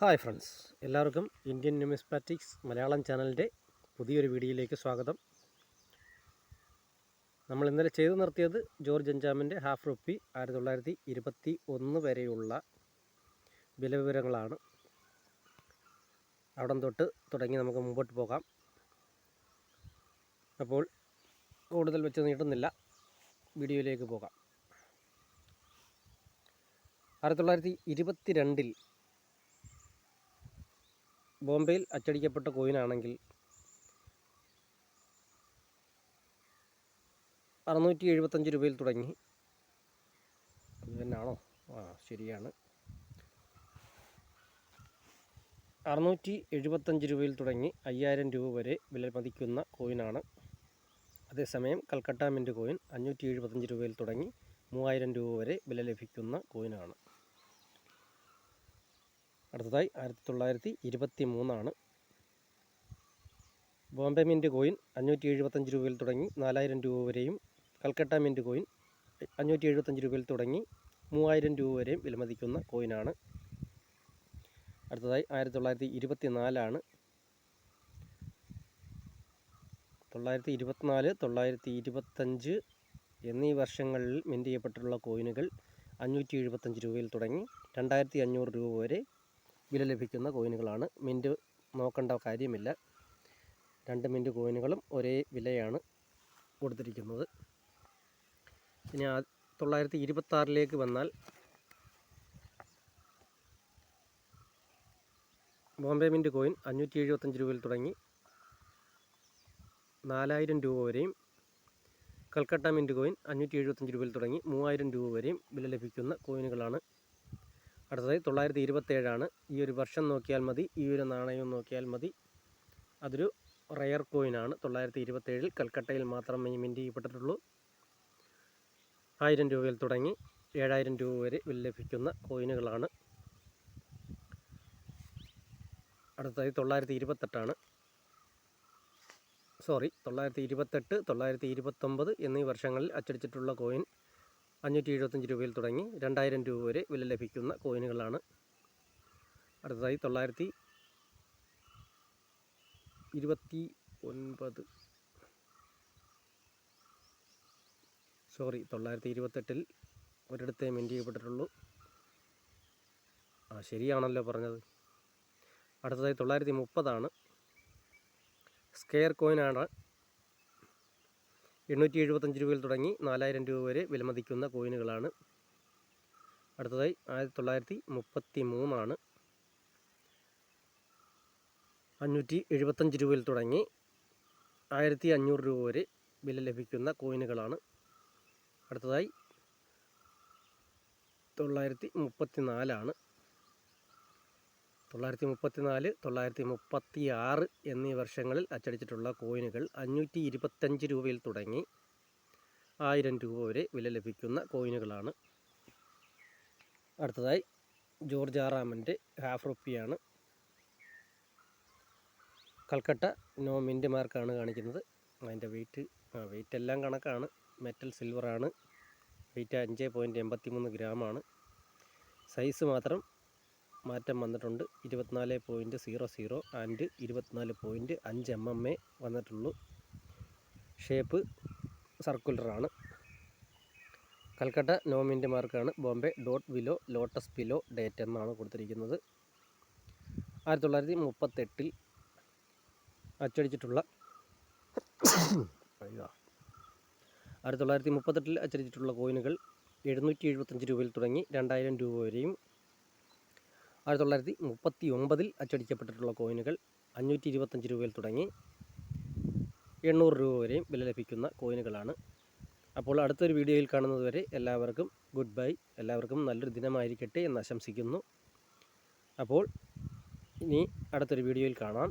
Hi friends എല്ലാവർക്കും Indian numismatics Malayalam ചാനലിന്റെ പുതിയൊരു വീഡിയോയിലേക്ക് സ്വാഗതം. നമ്മൾ ഇന്നലെ ചെയ്തു നിർത്തിയത് ജോർജ് അഞ്ചാമിന്റെ ഹാഫ് റുപ്പി ആയിരത്തി തൊള്ളായിരത്തി ഇരുപത്തി ഒന്ന് വരെയുള്ള വിലവിവരങ്ങളാണ് അവിടം തൊട്ട് തുടങ്ങി നമുക്ക് മുമ്പോട്ട് പോകാം. അപ്പോൾ കൂടുതൽ വെച്ച് നീട്ടുന്നില്ല വീഡിയോയിലേക്ക് പോകാം. ആയിരത്തി തൊള്ളായിരത്തി ഇരുപത്തി രണ്ടിൽ ബോംബെയിൽ അച്ചടിക്കപ്പെട്ട കോയിനാണെങ്കിൽ അറുന്നൂറ്റി എഴുപത്തഞ്ച് രൂപയിൽ തുടങ്ങി. അത് തന്നെയാണോ? ആ ശരിയാണ്. അറുന്നൂറ്റി എഴുപത്തഞ്ച് രൂപയിൽ തുടങ്ങി അയ്യായിരം രൂപ വരെ വില മതിക്കുന്ന കോയിനാണ്. അതേസമയം കൽക്കട്ട മിന്റ് കോയിൻ അഞ്ഞൂറ്റി എഴുപത്തഞ്ച് രൂപയിൽ തുടങ്ങി മൂവായിരം രൂപ വരെ വില ലഭിക്കുന്ന കോയിനാണ്. അടുത്തതായി ആയിരത്തി തൊള്ളായിരത്തി ഇരുപത്തി മൂന്നാണ് ബോംബെ മിന്റ് കോയിൻ അഞ്ഞൂറ്റി എഴുപത്തഞ്ച് രൂപയിൽ തുടങ്ങി നാലായിരം രൂപ വരെയും കൽക്കട്ട മിന്റ് കോയിൻ അഞ്ഞൂറ്റി എഴുപത്തഞ്ച് രൂപയിൽ തുടങ്ങി മൂവായിരം രൂപ വരെയും വിലമതിക്കുന്ന കോയിനാണ്. അടുത്തതായി ആയിരത്തി തൊള്ളായിരത്തി ഇരുപത്തി നാലാണ് തൊള്ളായിരത്തി ഇരുപത്തിനാല് തൊള്ളായിരത്തി ഇരുപത്തഞ്ച് എന്നീ വർഷങ്ങളിൽ മിന്റ് ചെയ്യപ്പെട്ടിട്ടുള്ള കോയിനുകൾ അഞ്ഞൂറ്റി എഴുപത്തഞ്ച് രൂപയിൽ തുടങ്ങി രണ്ടായിരത്തി അഞ്ഞൂറ് രൂപ വരെ വില ലഭിക്കുന്ന കോയിനുകളാണ്. മിന്റ് നോക്കേണ്ട കാര്യമില്ല. രണ്ട് മിന്റ് കോയിനുകളും ഒരേ വിലയാണ് കൊടുത്തിരിക്കുന്നത്. ഇനി ആ തൊള്ളായിരത്തി ഇരുപത്താറിലേക്ക് വന്നാൽ ബോംബെ മിന്റ് കോയിൻ അഞ്ഞൂറ്റി എഴുപത്തഞ്ച് രൂപയിൽ തുടങ്ങി. നാലായിരം രൂപ വരെയും കൽക്കട്ട മിന്റ് കോയിൻ അഞ്ഞൂറ്റി എഴുപത്തഞ്ച് രൂപയിൽ തുടങ്ങി. മൂവായിരം രൂപ വരെയും വില ലഭിക്കുന്ന കോയിനുകളാണ് അടുത്തതായി തൊള്ളായിരത്തി ഇരുപത്തേഴാണ് ഈ ഒരു വർഷം നോക്കിയാൽ മതി ഈ ഒരു നാണയം നോക്കിയാൽ മതി. അതൊരു റയർ കോയിനാണ് തൊള്ളായിരത്തി ഇരുപത്തേഴിൽ കൽക്കട്ടയിൽ മാത്രമേ മിന്റ് ചെയ്യപ്പെട്ടിട്ടുള്ളൂ. ആയിരം രൂപയിൽ തുടങ്ങി ഏഴായിരം രൂപ വരെ വില ലഭിക്കുന്ന കോയിനുകളാണ് അടുത്തത് തൊള്ളായിരത്തി ഇരുപത്തെട്ടാണ് സോറി തൊള്ളായിരത്തി ഇരുപത്തെട്ട് തൊള്ളായിരത്തി ഇരുപത്തൊമ്പത് എന്നീ വർഷങ്ങളിൽ അച്ചടിച്ചിട്ടുള്ള കോയിൻ അഞ്ഞൂറ്റി എഴുപത്തഞ്ച് രൂപയിൽ തുടങ്ങി രണ്ടായിരം രൂപ വരെ വില ലഭിക്കുന്ന കോയിനുകളാണ്. അടുത്തതായി തൊള്ളായിരത്തി ഇരുപത്തി ഒൻപത് സോറി തൊള്ളായിരത്തി ഇരുപത്തെട്ടിൽ ഒരിടത്തെ മെന്റ് ചെയ്യപ്പെട്ടിട്ടുള്ളൂ. ആ ശരിയാണല്ലോ പറഞ്ഞത്. അടുത്തതായി തൊള്ളായിരത്തി മുപ്പതാണ്. സ്കെയർ കോയിനാണ് എണ്ണൂറ്റി എഴുപത്തഞ്ച് രൂപയിൽ തുടങ്ങി നാലായിരം രൂപ വരെ വിലമതിക്കുന്ന കോയിനുകളാണ്. അടുത്തതായി ആയിരത്തി തൊള്ളായിരത്തി മുപ്പത്തി മൂന്നാണ് അഞ്ഞൂറ്റി എഴുപത്തഞ്ച് രൂപയിൽ തുടങ്ങി ആയിരത്തി അഞ്ഞൂറ് രൂപ വരെ വില ലഭിക്കുന്ന കോയിനുകളാണ്. അടുത്തതായി തൊള്ളായിരത്തി മുപ്പത്തി നാലാണ് തൊള്ളായിരത്തി മുപ്പത്തി നാല് തൊള്ളായിരത്തി മുപ്പത്തി ആറ് എന്നീ വർഷങ്ങളിൽ അച്ചടിച്ചിട്ടുള്ള കോയിനുകൾ അഞ്ഞൂറ്റി ഇരുപത്തഞ്ച് രൂപയിൽ തുടങ്ങി ആയിരം രൂപ വരെ വില ലഭിക്കുന്ന കോയിനുകളാണ്. അടുത്തതായി ജോർജ് ആറാമന്റെ ഹാഫ് റുപ്പിയാണ് കൽക്കട്ട നോ മിന്റ് മാർക്കാണ് കാണിക്കുന്നത്. അതിന്റെ വെയിറ്റ് ആ വെയിറ്റ് എല്ലാം കണക്കാണ്. മെറ്റൽ സിൽവറാണ്. വെയിറ്റ് അഞ്ച് പോയിന്റ് എൺപത്തി മൂന്ന് ഗ്രാമാണ്. സൈസ് മാത്രം മാറ്റം വന്നിട്ടുണ്ട്. ഇരുപത്തിനാല് പോയിന്റ് സീറോ സീറോ ആൻഡ് ഇരുപത്തിനാല് പോയിന്റ് അഞ്ച് എം എം എ വന്നിട്ടുള്ളൂ. ഷേപ്പ് സർക്കുലറാണ് കൽക്കട്ട നോമിന്റെ മാർക്കാണ് Bombay dot below lotus below date എന്നാണ് കൊടുത്തിരിക്കുന്നത്. ആയിരത്തി തൊള്ളായിരത്തി മുപ്പത്തെട്ടിൽ അച്ചടിച്ചിട്ടുള്ള ആയിരത്തി തൊള്ളായിരത്തി മുപ്പത്തെട്ടിൽ അച്ചടിച്ചിട്ടുള്ള കോയിനുകൾ എഴുന്നൂറ്റി എഴുപത്തഞ്ച് രൂപയിൽ തുടങ്ങി. രണ്ടായിരം രൂപ വരെയും ആയിരത്തി തൊള്ളായിരത്തി മുപ്പത്തി ഒമ്പതിൽ അച്ചടിക്കപ്പെട്ടിട്ടുള്ള കോയിനുകൾ അഞ്ഞൂറ്റി ഇരുപത്തഞ്ച് രൂപയിൽ തുടങ്ങി എണ്ണൂറ് രൂപ വരെയും വില ലഭിക്കുന്ന കോയിനുകളാണ്. അപ്പോൾ അടുത്തൊരു വീഡിയോയിൽ കാണുന്നത് വരെ എല്ലാവർക്കും ഗുഡ് ബൈ. എല്ലാവർക്കും നല്ലൊരു ദിനമായിരിക്കട്ടെ എന്ന് ആശംസിക്കുന്നു. അപ്പോൾ ഇനി അടുത്തൊരു വീഡിയോയിൽ കാണാം.